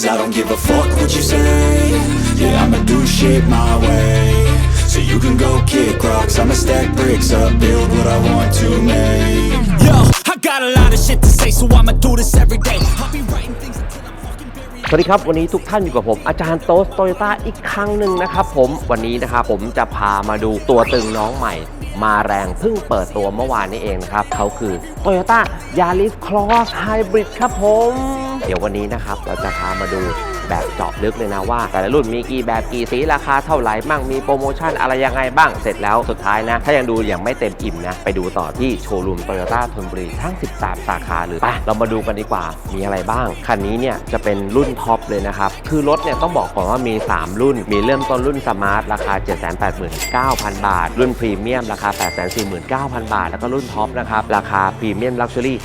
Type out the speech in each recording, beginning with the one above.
Cause I don't give a fuck what you say Yeah, I'ma do shit my way So you can go kick rocks I'ma stack bricks up, build what I want to make Yo, I got a lot of shit to say, so I'ma do this every day. I'll be writing things until I'm fucking buried. สวัสดีครับ วันนี้ทุกท่านอยู่กับผม อาจารย์โต๊สโตโยต้าอีกครั้งหนึ่งนะครับผมวันนี้นะครับผมจะพามาดูตัวตึงน้องใหม่ มาแรงเพิ่งเปิดตัวเมื่อวานนี้เองนะครับเขาคือ Toyota Yaris Cross Hybrid ครับผมเดี๋ยววันนี้นะครับเราจะพามาดู แบบเจาะลึกเลยนะว่า แต่ละรุ่นมีกี่แบบกี่สีราคาเท่าไหร่บ้างมีโปรโมชั่นอะไรยังไงบ้างเสร็จแล้วสุดท้ายนะ ถ้ายังดูอย่างไม่เต็มอิ่มนะ ไปดูต่อที่โชว์รูมโตโยต้าธนบุรีทั้ง 13 สาขาเลยไปเรามาดูกันดีกว่ามีอะไรบ้าง คันนี้เนี่ยจะเป็นรุ่นท็อปเลยนะครับ คือรถเนี่ยต้องบอกก่อนว่ามี 3 รุ่น มีเริ่มต้นรุ่นสมาร์ทราคา 789,000 บาท รุ่นพรีเมียมราคา 849,000 บาท แล้วก็รุ่นท็อปนะครับราคาพรีเมียมลักชัวรี่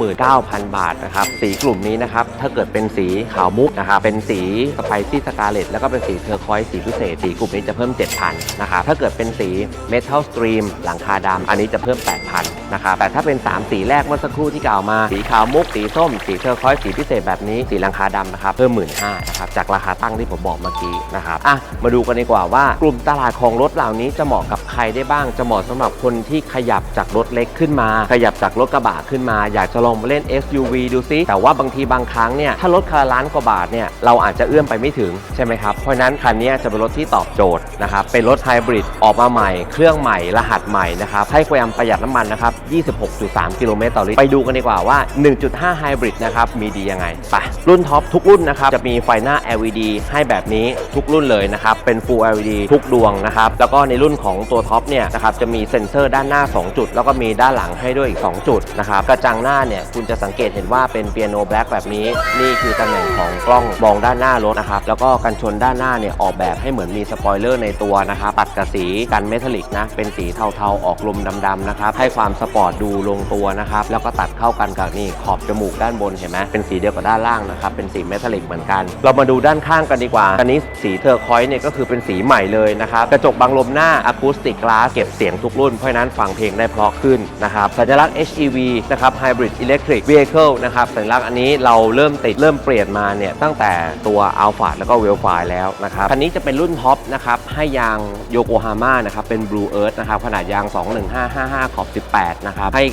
899,000 บาทนะครับสีกลุ่มนี้นะครับถ้าเกิดเป็นสีขาวมุกนะครับเป็นสีสไปซี่สกาเลตแล้วก็เป็นสีเทอร์คอยสีพิเศษสีกลุ่มนี้จะเพิ่ม 7,000นะครับถ้าเกิดเป็นสีเมทัลสตรีมหลังคาดำอันนี้จะเพิ่ม 8,000 นะครับแต่ถ้าเป็น 3 สีแรกเมื่อสักครู่ที่กล่าวมา สีขาวมุก สีส้ม สีเทอร์คอยสีพิเศษแบบนี้ สีลังคาดำนะครับ เพิ่ม1 5ื่นห้านะครับ จากราคาตั้งที่ผมบอกเมื่อกี้นะครับ อะ มาดูกันดีกว่าว่ากลุ่มตลาดของรถเหล่านี้จะเหมาะกับใครได้บ้าง จะเหมาะสำหรับคนที่ขยับจากรถเล็กขึ้นมา ขยับจากรถกระบะขึ้นมา อยากจะลองมาเล่น SUV ดูซิ แต่ว่าบางทีบางครั้งเนี่ย ถ้ารถคันละล้านกว่าบาทเนี่ย เราอาจจะเอื้อมไปไม่ถึงใช่ไหมครับ เพราะนั้นคันนี้จะเป็นรถที่ตอบโจทย์นะครับ เป็นรถไฮบริดออกมาใหม่ เครื่องใหม่ รหัสใหม่นะครับ ให้ความประหยัดน้ำมันนะครับ26.3 กิโลเมตรต่อลิตร ไปดูกันดีกว่าว่า 1.5 ไฮบริดนะครับ มีดียังไงไปรุ่นท็อปทุกรุ่นนะครับ จะมีไฟหน้า LED ให้แบบนี้ทุกรุ่นเลยนะครับ เป็น Full LED ทุกดวงนะครับ แล้วก็ในรุ่นของตัวท็อปเนี่ยนะครับ จะมีเซ็นเซอร์ด้านหน้า 2 จุด แล้วก็มีด้านหลังให้ด้วยอีก 2 จุดนะครับ กระจังหน้าเนี่ยคุณจะสังเกตเห็นว่าเป็นเปียโนแบล็กแบบนี้ นี่คือตำแหน่งของกล้องมองด้านหน้ารถนะครับ แล้วก็กันชนด้านหน้าเนี่ยออกแบบให้เหมือนมีสปอยเลอร์ในตัวนะครับ ปัดกับสีกันเมทัลลิกนะ เป็นสีเทาๆออกลมดำๆนะครับ ให้ความสปอร์ตดูลงตัวนะครับ แล้วก็ตัดเข้ากันกับนี่ขอบจมูกด้านบนเห็นไหมเป็นสีเดียวกับด้านล่างนะครับ เป็นสีเมทัลลิกเหมือนกัน เรามาดูด้านข้างกันดีกว่า อันนี้สีเทอร์คอยส์เนี่ยก็คือเป็นสีใหม่เลยนะครับ กระจกบังลมหน้าอะคูสติกกลาสเก็บเสียงทุกรุ่น เพราะนั้นฟังเพลงได้เพราะขึ้นนะครับ สัญลักษณ์ HEV นะครับ Hybrid Electric Vehicle นะครับ สัญลักษณ์อันนี้เราเริ่มติดเริ่มเปลี่ยนมาเนี่ยตั้งแต่ตัว Alpha แล้วก็ w e l f i แล้วนะครับ คันนี้จะเป็นรุ่นท็อปนะครับให้ยางโยโกฮาม่านะครับเป็น Blue Earth นะครับขนาดยาง 21555 ขอบ 18นะครับให้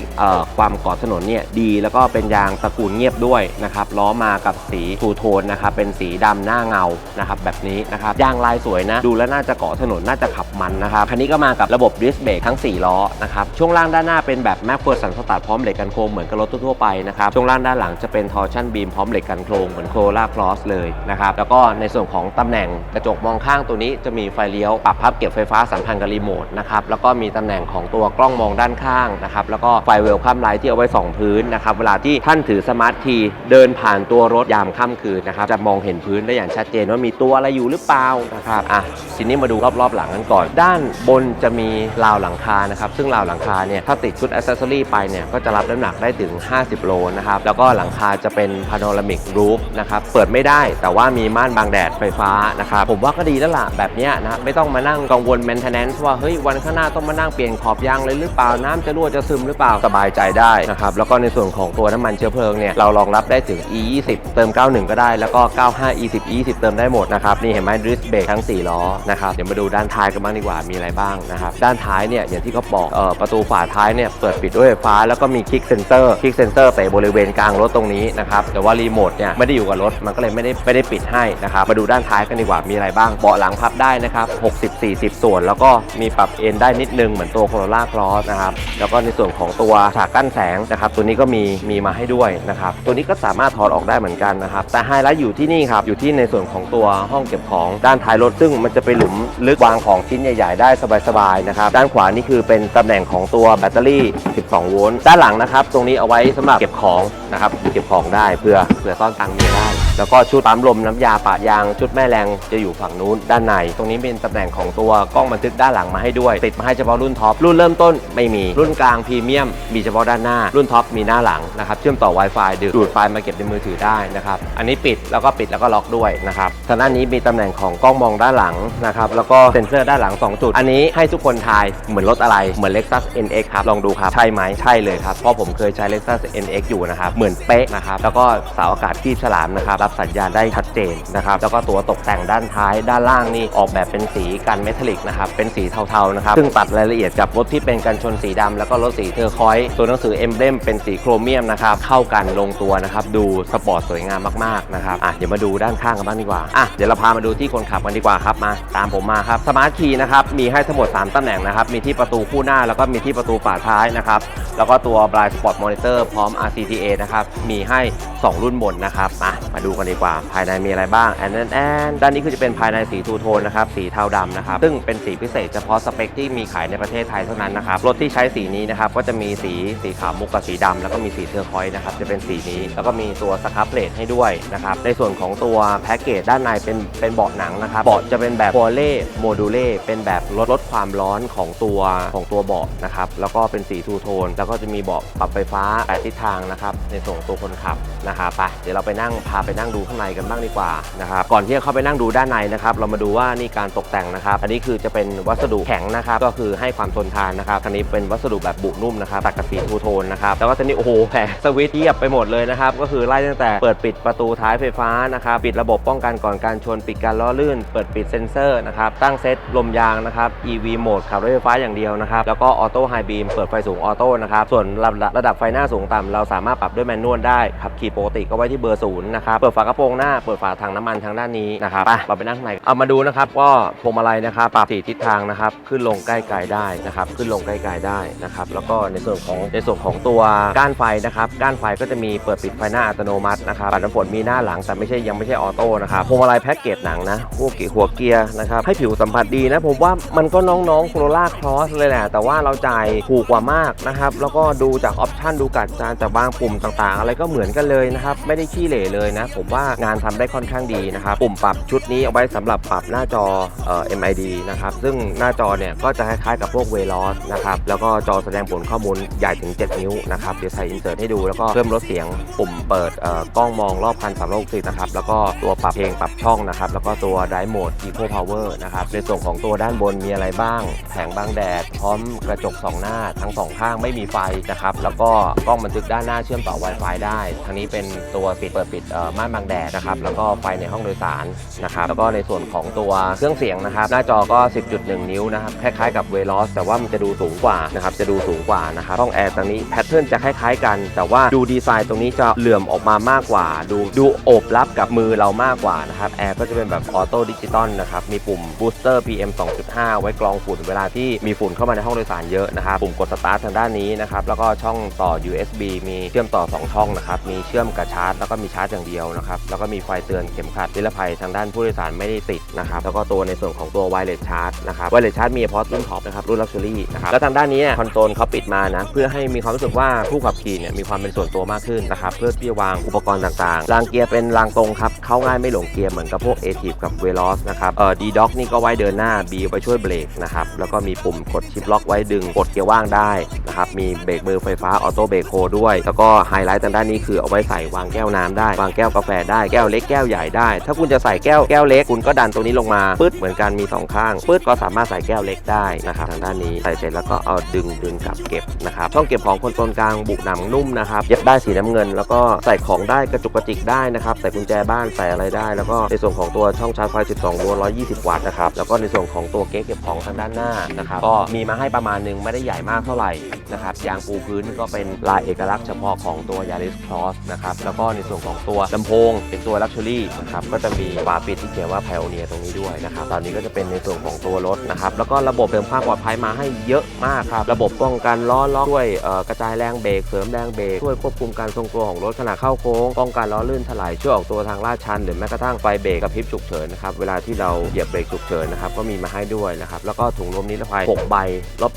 ความเกาะถนนเนี่ยดีแล้วก็เป็นยางตระกูลเงียบด้วยนะครับล้อมากับสีทูโทนนะครับเป็นสีดำหน้าเงานะครับแบบนี้นะครับยางลายสวยนะดูแล้วน่าจะเกาะถนนน่าจะขับมันนะครับคันนี้ก็มากับระบบดิสเบรกทั้ง 4 ล้อนะครับช่วงล่างด้านหน้าเป็นแบบแม็กเฟิร์สันสตาร์ทพร้อมเหล็กกันโครงเหมือนกับรถทั่วไปนะครับช่วงล่างด้านหลังจะเป็นทอร์ชันบีมพร้อมเหล็กกันโครงเหมือนโคล่าคลอสเลยนะครับแล้วก็ในส่วนของตำแหน่งกระจกมองข้างตัวนี้จะมีไฟเลี้ยวปรับพับเก็บไฟฟ้าสัมพันธ์กับรีโมทนะครับแล้วก็มีตำแหน่งของตัวกล้องมองด้านข้างนะครับแล้วก็ไฟเวลคัมไลท์ที่เอาไว้ส่องพื้นนะครับเวลาที่ท่านถือสมาร์ททีเดินผ่านตัวรถยามค่ำคืนนะครับจะมองเห็นพื้นได้อย่างชัดเจนว่ามีตัวอะไรอยู่หรือเปล่านะครับอะทีนี้มาดูรอบๆหลังกันก่อน ด้านบนจะมีราวหลังคานะครับซึ่งราวหลังคาเนี่ยถ้าติดชุดอ c เซสซอรี่ไปเนี่ยก็จะรับน้ำหนักได้ถึง 50 โลนะครับแล้วก็หลังคาจะเป็นพาโนรามิกรูฟนะครับเปิดไม่ได้แต่ว่ามีม่านบังแดดไฟฟ้านะครับผมว่าก็ดีแล้วล่ะแบบเนี้ยนะไม่ต้องมานั่งกังวล maintenance ว่าเฮ้ยวันข้างหน้าต้องมานั่งเปลี่ยนขอบยางเลยหรือเปล่าน้ำจะรั่วจะจะซึมหรือเปล่าสบายใจได้นะครับแล้วก็ในส่วนของตัวน้ำมันเชื้อเพลิงเนี่ยเรารองรับได้ถึง e 2 0เติม 91 ก็ได้แล้วก็ 95 e 10 e 10เติมได้หมดนะครับนี่เห็นไหมดริสเบรกทั้ง 4 ล้อนะครับเดี๋ยวมาดูด้านท้ายกันบ้างดีกว่ามีอะไรบ้างนะครับด้านท้ายเนี่ยอย่างที่เขาบอกเอ่อประตูฝาท้ายเนี่ยเปิดปิดด้วยไฟฟ้าแล้วก็มีคลิกเซนเซอร์คลิกเซนเซอร์ไปบริเวณกลางรถตรงนี้นะครับแต่ว่ารีโมทเนี่ยไม่ได้อยู่กับรถมันก็เลยไม่ได้ไม่ได้ปิดให้นะครับมาดูด้านท้ายกันดีกว่ามีอะไรบ้างเบาะหลังพับได้นะครับ60 40 ส่วน แล้วก็มีปรับเอนได้นิดนึงเหมือนตัวโคโรล่าคลอสนะครับแล้วก็ในส่วนของตัวฉากกั้นแสงนะครับ ตัวนี้ก็มีมีมาให้ด้วยนะครับ ตัวนี้ก็สามารถถอดออกได้เหมือนกันนะครับ แต่ไฮไลท์อยู่ที่นี่ครับ อยู่ที่ในส่วนของตัวห้องเก็บของด้านท้ายรถ ซึ่งมันจะไปหลุมลึกวางของชิ้นใหญ่ ๆ ได้สบาย ๆ นะครับ ด้านขวานี่คือเป็นตำแหน่งของตัวแบตเตอรี่ 12 โวลต์ ด้านหลังนะครับ ตรงนี้เอาไว้สำหรับเก็บของนะครับ เก็บของได้เพื่อเพื่อซ่อนตังค์มีได้ แล้วก็ชุดปั๊มลมน้ำยาปะยาง ชุดแม่แรงจะอยู่ฝั่งนู้นด้านใน ตรงนี้เป็นตำแหน่งของตัวกล้องบันทึกด้านหลังมาให้ด้วย ติดมาให้เฉพาะรุ่นท็อปรุ่นเริ่มต้นไม่มีรุ่นกลางพรีเมียม มีเฉพาะด้านหน้า รุ่นท็อปมีหน้าหลังนะครับเชื่อมต่อ Wi-Fi ดูดไฟล์มาเก็บในมือถือได้นะครับอันนี้ปิดแล้วก็ปิดแล้วก็ล็อกด้วยนะครับทางด้านนี้มีตำแหน่งของกล้องมองด้านหลังนะครับแล้วก็เซ็นเซอร์ด้านหลัง 2 จุด อันนี้ให้ทุกคนทายเหมือนรถอะไรเหมือน Lexus NX ครับลองดูครับใช่ไหมใช่เลยครับเพราะผมเคยใช้ Lexus NX อยู่นะครับเหมือนเป๊ะนะครับแล้วก็เสาอากาศคีบฉลามนะครับรับสัญญาณได้ชัดเจนนะครับแล้วก็ตัวตกแต่งด้านท้ายด้านล่างนี่ออกแบบเป็นสีกันเมทัลลิกนะครับเป็นสีเทาๆนะครับซึ่งตัดรายละเอียดกับรถที่เป็นกันชนสีดำแล้วก็รถสีเทอร์คอยส์ตัวหนังสือเอมเบลมเป็นสีโครเมียมนะครับเข้ากันลงตัวนะครับดูสปอร์ตสวยงามมากๆนะครับอะเดี๋ยวมาดูด้านข้างกันบ้างดีกว่าอะเดี๋ยวเราพามาดูที่คนขับกันดีกว่าครับมาตามผมมาครับสมาร์ทคีย์นะครับมีให้ทั้งหมด 3ตำแหน่งนะครับมีที่ประตูคู่หน้าแล้วก็มีที่ประตูฝาท้ายนะครับแล้วก็ตัว Blind Spot Monitor พร้อม RCTA นะครับมีให้ 2 รุ่นบนนะครับมามาดูกันดีกว่า ภายในมีอะไรบ้างแอนแอนแอนด้านนี้คือจะเป็นภายในสีทูโทนนะครับสีเทาดำนะครับซึ่งเป็นสีพิเศษเฉพาะสเปคที่มีขายในประเทศไทยเท่านั้นนะครับรถที่ใช้สีนี้นะครับก็จะมีสีสีขาวมุกกับสีดำแล้วก็มีสีเทอร์คอยส์นะครับจะเป็นสีนี้ แล้วก็มีตัวสครับเลทให้ด้วยนะครับในส่วนของตัวแพ็กเกจด้านในเป็นเป็นเบาะหนังนะครับเบาะจะเป็นแบบโ o เล่โมดูเล่เป็นแบบลดลดความร้อนของตัวของตัวเบาะนะครับแล้วก็เป็นสีทูโทน แล้วก็จะมีเบาะปรับไฟฟ้าแปดทิศทางนะครับในส่วนของตัวคนขับนะครับไปเดี๋ยวเราไปนั่งพาไปนั่งดูข้างในกันบ้างดีกว่านะครับก่อนที่จะเข้าไปนั่งดูด้านในนะครับเรามาดูว่านี่การตกแต่งนะครับอันนี้คือจะเป็นวัสดุแข็งนะครับก็คือให้ความทนทานนะครับคันนี้เป็นวัสดุแบบบุนุ่มนะครับตัดกับสีทูโทนนะครับแล้วก็ตอนนี้โอ้โหแผงสวิตช์เทียบไปหมดเลยนะครับก็คือไล่ตั้งแต่เปิดปิดประตูท้ายไฟฟ้านะครับปิดระบบป้องกันก่อนการชนปิดการล้อลื่น เปิดปิดเซ็นเซอร์นะครับตั้งเซตลมยางนะครับ EV โหมดขับรถไฟฟ้าอย่างเดียวนะครับแล้วก็ออโต้ไฮบีมเปิดไฟสูงออโต้นะครับส่วนระดับระดับไฟหน้าสูงต่ำเราสามารถปรับด้วยแมนนวลได้ขับขี่ปกติก็ไว้ที่เบอร์ศูนย์นะครับเปิดฝากระโปรงหน้าเปิดฝาถังน้ำมันทางด้านนี้นะครับไปเราไปนั่งข้างในเอามาดูนะครับก็พวงมาลัยนะครับปรับสี่ทิศทางนะครับขึ้นลงใกล้ไกลได้นะครับขึ้นลงใกล้ไกลได้นะครับแล้วก็ในส่วนของในส่วนของตัวก้านไฟนะครับก้านไฟก็จะมีเปิดปิดไฟหน้าอัตโนมัตินะครับปัดน้ำฝนมีหน้าหลังแต่ไม่ใช่ยังไม่ใช่ออโต้นะครับพวงมาลัยแพ็กเกจหนังนะพวกหัวเกียร์นะครับให้ผิวสัมผัสดีนะผมว่ามันก็น้องๆโคโรล่าครอสเลยแหละแต่ว่าเราจ่ายถูกกว่ามากนะครับแล้วก็ดูจากออปชันดูกัดจานจากบางปุ่มต่างๆ อะไรก็เหมือนกันเลยนะครับ ไม่ได้ขี้เหร่เลยนะ ผมว่างานทำได้ค่อนข้างดีนะครับ ปุ่มปรับชุดนี้เอาไว้สำหรับปรับหน้าจอเอ่อ MID นะครับ ซึ่งหน้าจอเนี่ยก็จะคล้ายๆกับพวกเวลอสนะครับ แล้วก็จอแสดงผลข้อมูลใหญ่ถึง 7 นิ้วนะครับ เดี๋ยวใส่อินเสิร์ตให้ดู แล้วก็เพิ่มลดเสียง ปุ่มเปิดเอ่อกล้องมองรอบคัน360นะครับ แล้วก็ตัวปรับเพลงปรับช่องนะครับ แล้วก็ตัวไดโหมด Eco Power นะครับ ในส่วนของตัวด้านบนมีอะไรบ้าง แผงบังแดด พร้อมกระจกสองหน้าทั้งสองข้างไม่มีไฟนะครับ แล้วก็กล้องบันทึกด้านหน้าเชื่อมต่อ Wi-Fi ได้ทางนี้เป็นตัวปิดเปิดปิดม่านบังแดดนะครับ แล้วก็ไฟในห้องโดยสารนะครับ แล้วก็ในส่วนของตัวเครื่องเสียงนะครับ หน้าจอก็ 10.1 นิ้วนะครับ คล้ายๆกับเวลอสแต่ว่ามันจะดูสูงกว่านะครับ จะดูสูงกว่านะครับ ห้องแอร์ตรงนี้แพทเทิร์นจะคล้ายๆกัน แต่ว่าดูดีไซน์ตรงนี้จะเหลื่อมออกมามากกว่า ดูดูโอบรับกับมือเรามากกว่านะครับ แอร์ก็จะเป็นแบบออโต้ดิจิตอลนะครับ มีปุ่มบูสเตอร์ PM 2.5 ไว้กรองฝุ่นเวลาที่มีฝุ่นเข้ามาในห้องโดยสารเยอะนะครับ ปุ่มกดสตาร์ททางด้านนี้นะครับ แล้วก็ช่องต่อ USB มีเชื่อมต่อ2 ช่องนะครับมีเชื่อมกับชาร์จแล้วก็มีชาร์จอย่างเดียวนะครับแล้วก็มีไฟเตือนเข็มขัดนิรภัยทางด้านผู้โดยสารไม่ได้ติดนะครับแล้วก็ตัวในส่วนของตัวไวเลสชาร์จนะครับไวเลสชาร์จมีเฉพาะรุ่นท็อปนะครับรุ่นลักชัวรี่นะครับแล้วทางด้านนี้คอนโซลเขาปิดมานะเพื่อให้มีความรู้สึกว่าผู้ขับขี่เนี่ยมีความเป็นส่วนตัวมากขึ้นนะครับเพื่อที่จะวางอุปกรณ์ต่างๆรางเกียร์เป็นรางตรงครับเข้าง่ายไม่หลงเกียร์เหมือนกับพวก a t i v กับ v e l o s นะครับเอ่อ D d o c นี่ก็ไว้เดินหน้า B ไว้ช่วยเบรกนะครับแล้วก็มีปุ่มกดชิปล็อกไว้ดึงกดเกียร์ว่างได้นะครับมีเบรกมือไฟฟ้าออโต้เบรกโฮด้วย แล้วก็ไฮไลท์ทางด้านนี้คือเอาไว้ใส่วางแก้วน้ำได้ วางแก้วกาแฟได้แก้วเล็กแก้วใหญ่ได้ ถ้าคุณจะใส่แก้วแก้วเล็กคุณก็ดันตรงนี้ลงมาปึ๊ดเหมือนกันมีสองข้างปึ๊ดก็สามารถใส่แก้วเล็กได้นะครับทางด้านนี้ใส่เสร็จแล้วก็เอาดึงดึงกลับเก็บนะครับช่องเก็บของคนโซลกลางบุหนังนุ่มนะครับเย็บได้สีน้ำเงิน แล้วก็ใส่ของได้กระจุกกระจิกได้นะครับใส่กุญแจบ้านใส่อะไรได้แล้วก็ในส่วนของตัวช่องชาร์จไฟ 12 โวลต์ 120 วัตต์นะครับแล้วก็ในส่วนของตัวเก๊ะเก็บของทางด้านหน้านะครับก็มีมาให้ประมาณนึงไม่ได้ใหญ่มากเท่าไหร่นะครับยางปูพื้นก็เป็นลายเอกลักษณ์เฉพาะของตัว Yaris Cross นะครับ แล้วก็ในส่วนของตัวลำโพง เป็นตัว Luxury นะครับ ก็จะมีฝาปิดที่เขียนว่า Pioneer ตรงนี้ด้วยนะครับ ตอนนี้ก็จะเป็นในส่วนของตัวรถนะครับ แล้วก็ระบบเสริมความปลอดภัยมาให้เยอะมากครับ ระบบป้องกันล้อล็อกด้วยกระจายแรงเบรก เสริมแรงเบรก ช่วยควบคุมการทรงตัวของรถขณะเข้าโค้ง ป้องกันล้อลื่นถลาย ช่วยออกตัวทางลาดชัน หรือแม้กระทั่งไฟเบรกกระพริบฉุกเฉินนะครับ เวลาที่เราเหยียบเบรกฉุกเฉินนะครับ ก็มีมาให้ด้วยนะครับ แล้วก็ถุงลมนิรภัย 6 ใบ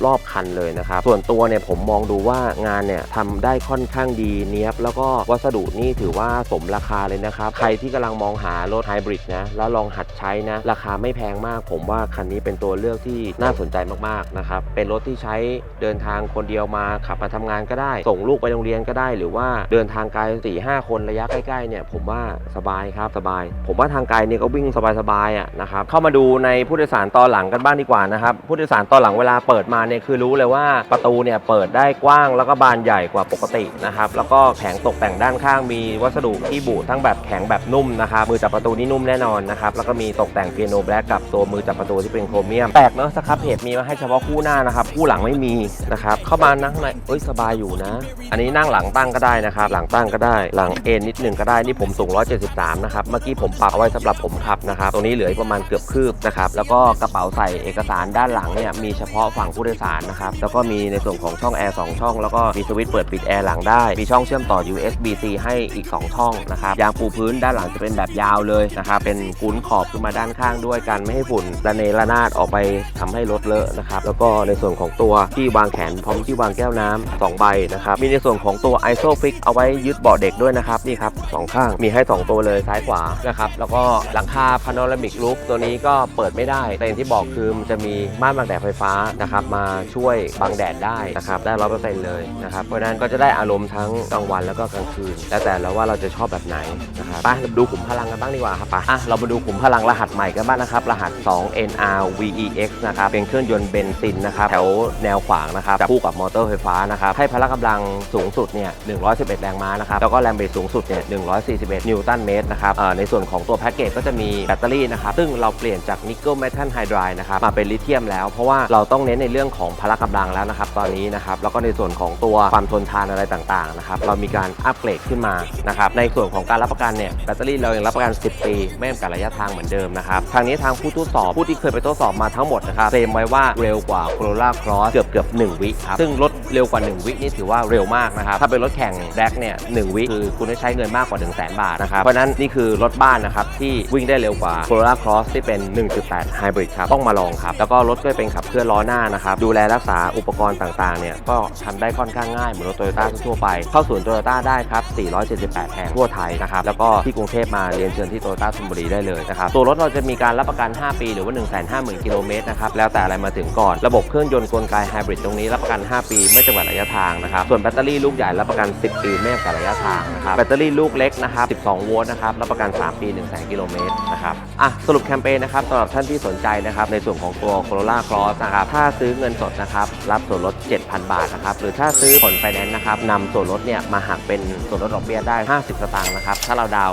รอบๆคันเลยนะครับ ส่วนตัวเนี่ยผมมองดูว่างานเนี่ยทำได้ค่อนข้างดีเนี้ยบ แล้วก็วัสดุนี่ถือว่าสมราคาเลยนะครับ ใครที่กำลังมองหารถไฮบริดนะ แล้วลองหัดใช้นะ ราคาไม่แพงมาก ผมว่าคันนี้เป็นตัวเลือกที่น่าสนใจมากๆนะครับ เป็นรถที่ใช้เดินทางคนเดียวมาขับมาทำงานก็ได้ ส่งลูกไปโรงเรียนก็ได้ หรือว่าเดินทางไกล4ี่ห้าคนระยะใกล้ๆเนี่ยผมว่าสบายครับสบาย ผมว่าทางไกลเนี่ยก็วิ่งสบายๆอะนะครับเข้ามาดูในผู้โดยสารตอนหลังกันบ้างดีกว่านะครับผู้โดยสารตอนหลังเวลาเปิดมาเนี่ยคือรู้เลยว่าประตูเนี่ยเปิดได้กว้างแล้วก็บานใหญ่กว่าปกตินะครับแล้วก็แผงตกแต่งด้านข้างมีวัสดุที่บุทั้งแบบแข็งแบบนุ่มนะครับมือจับประตูนี่นุ่มแน่นอนนะครับแล้วก็มีตกแต่งเปียโนแบล็กกับตัวมือจับประตูที่เป็นโครเมียมแปลกเนอะสครับเพจมีมาให้เฉพาะคู่หน้านะครับคู่หลังไม่มีนะครับเข้ามานั่งข้างในเอ้ยสบายอยู่นะ อันนี้นั่งหลังตั้งก็ได้นะครับหลังตั้งก็ได้ หลังเอ็นนิดหนึงก็ได้นี่ผมสูง 173 นะครับเมื่อกี้ผมปรับเอาไว้สำหรับผมขับนะครับตรงนี้เหลืออีกประมาณเกือบคืบนะครับแล้วก็กระเป๋าใส่เอกสารด้านหลังเนี่ยมีเฉพาะฝั่งผู้โดยสารนะครับแล้วก็มีในส่วนของช่องแอร์สองช่อง แล้วก็มีสวิตช์เปิดปิดแอร์หลังได้มีช่องเชื่อมต่อ USB-C ให้อีก 2 ช่องนะครับยางปูพื้นด้านหลังจะเป็นแบบยาวเลยนะครับเป็นกุ้นขอบขึ้นมาด้านข้างด้วยกันไม่ให้ฝุ่นระเนระนาดออกไปทำให้รถเลอะนะครับแล้วก็ในส่วนของตัวที่วางแขนพร้อมที่วางแก้วน้ำสองใบนะครับมีในส่วนของตัว ISOFIX เอาไว้ยึดเบาะเด็กด้วยนะครับนี่ครับสองข้างมีให้ 2 ตัวเลยซ้ายขวานะครับแล้วก็หลังคา Panoramic Roof ตัวนี้ก็เปิดไม่ได้ แต่อย่างที่บอกคือมันจะมีม่านบังแดดไฟฟ้านะครับมาช่วยบังแดดได้นะครับได้ร้อยเปอร์เซ็นต์เลยนะครับเพราะฉะนั้นก็จะได้อารมณ์ทั้งกลางวันแล้วก็กลางคืน แล้วแต่แล้วว่าเราจะชอบแบบไหนนะครับไปเราดูขุมพลังกันบ้างดีกว่าครับไปอะเรามาดูขุมพลังรหัสใหม่กันบ้างนะครับ รหัส 2 NR VEX นะครับ เป็นเครื่องยนต์เบนซินนะครับ แถวแนวขวางนะครับจับคู่กับมอเตอร์ไฟฟ้านะครับ ให้พละกำลังสูงสุดเนี่ย111 แรงม้านะครับ แล้วก็แรงบิดสูงสุดเนี่ย141 นิวตันเมตรนะครับเอ่อในส่วนของตัวแพ็กเกจก็จะมีแบตเตอรี่นะครับ ซึ่งเราเปลี่ยนจากนิกเกิลเมทัลไฮดรายนะครับ มาเป็นลิเธียมแล้ว เพราะว่าเราต้องเน้นในเรื่องของพละกำลังแล้วนะครับ ตอนนี้นะครับ แล้วก็ในส่วนของตัวความทนทานอะไรต่างๆนะครับเรามีการอัปเกรดขึ้นมานะครับในส่วนของการรับประกันเนี่ยแบตเตอรี่เรายังรับประกัน 10 ปีไม่จำกัดระยะทางเหมือนเดิมนะครับทางนี้ทางผู้ทดสอบผู้ที่เคยไปทดสอบมาทั้งหมดนะครับเคลมไว้ว่าเร็วกว่า Corolla Cross เกือบเกือบ1วิครับซึ่งรถเร็วกว่า 1 วินี่ถือว่าเร็วมากนะครับถ้าเป็นรถแข่งแร็กเนี่ยหวิคือคุณได้ใช้เงินมากกว่า 1 0 0 0 0แบาทนะครับเพราะนั้นนี่คือรถบ้านนะครับที่วิ่งได้เร็วกว่า Corolla Cross ที่เป็น 1.8 Hybrid ครับต้องมาลองครับแล้วก็รถก็เป็นขับเคลื่อนล้อหน้านะครับดูแลรักษาอุปกรณ์ต่างๆเนี่ยก็ทำได้ค่อนข้างง่ายเหมือนรถโตโยต้าทั่วไปเข้าศูนย์โตโยต้าได้ครับ 478 แห่งทั่วไทยนะครับ แล้วก็ที่กรุงเทพมาเรียนเชิญที่โตโยต้าธนบุรีได้เลยนะครับ ตัวรถเราจะมีการรับประกัน 5 ปี หรือว่า 150,000 กิโลเมตรนะครับ แล้วแต่อะไรมาถึงก่อน ระบบเครื่องยนต์กลไกไฮบริดตรงนี้รับประกัน 5 ปีไม่จำกัดระยะทางนะครับ ส่วนแบตเตอรี่ลูกใหญ่รับประกัน 10 ปีไม่จำกัดระยะทางนะครับ แบตเตอรี่ลูกเล็กนะครับ 12 โวลต์นะครับ รับประกัน 3 ปี 1 0 0 0 0กิโลเมตรนะครับ อะ สรุปแคมเปญนะครับสำหรับท่านที่สนใจนะครับ ในส่วนของตัว Corolla Cross นะครับ ถ้าซื้อเงินสดนะครับ รับส่วนลด 7,000 บาทนะครับ หรือถ้าซื้อผลไฟแนนซ์นะครับนำส่วนลดเนี่ยมาหักเป็นส่วนลดดอกเบี้ยได้ 50 สตางค์นะครับ ถ้าเราดาว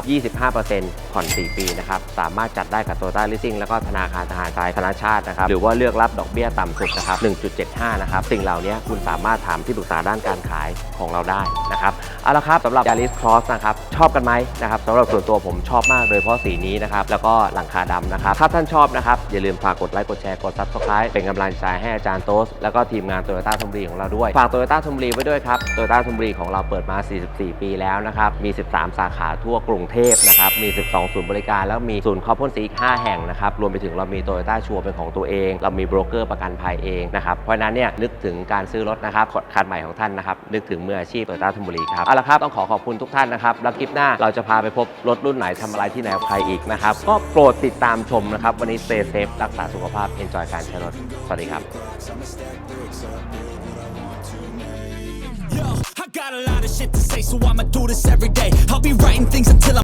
25%ผ่อน 4 ปีนะครับ สามารถจัดได้กับ Toyota Leasing แล้วก็ธนาคารทหารทรายธนาชาตินะครับ หรือว่าเลือกรับดอกเบี้ยต่ำสุดนะครับ 1.75 นะครับ สิ่งเหล่านี้คุณสามารถถามที่ปรึกษาด้านการขายของเราได้นะครับ เอาละครับสำหรับ Yaris Cross นะครับ ชอบกันไหมนะครับสำหรับส่วนตัวผมชอบมากโดยเฉพาะสีนี้นะครับ แล้วก็หลังคาดำนะครับ ถ้าท่านชอบนะครับ อย่าลืมฝากกดไลค์กดแชร์กด Subscribe เป็นกำลังใจให้อาจารย์โต๊สแล้วก็ทีมงานโตโยต้าธนบุรีของเราด้วย ฝากโตโยต้าธนบุรีไว้ด้วยครับโตโยต้าธนบุรีของเราเปิดมา 44 ปีแล้วนะครับ มี 13 สาขาทั่วกรุงเทพนะครับ มี 12 ศูนย์บริการ แล้วมีศูนย์ครอพ่นสีอีก 5 แห่งนะครับ รวมไปถึงเรามีโตโยต้าชัวร์เป็นของตัวเอง เรามีโบรกเกอร์ประกันภัยเองนะครับ เพราะฉะนั้นเนี่ยนึกถึงการซื้อรถนะครับคันใหม่ของท่านนะครับ นึกถึงมืออาชีพโตโยต้าธนบุรีครับ เอาละครับ ต้องขอขอบคุณทุกท่านนะครับ แล้วคลิปหน้าเราจะพาไปพบรถรุ่นไหนทำอะไรที่ไหนกับใครอีกนะครับ ก็โปรดติดตามชมนะครับ วันนี้ stay safe รักษาสุขภาพ enjoy การใช้รถ สวัสดีครับ Yo, I got a lot of shit to say, so I'ma do this every day. I'll be writing things until I'm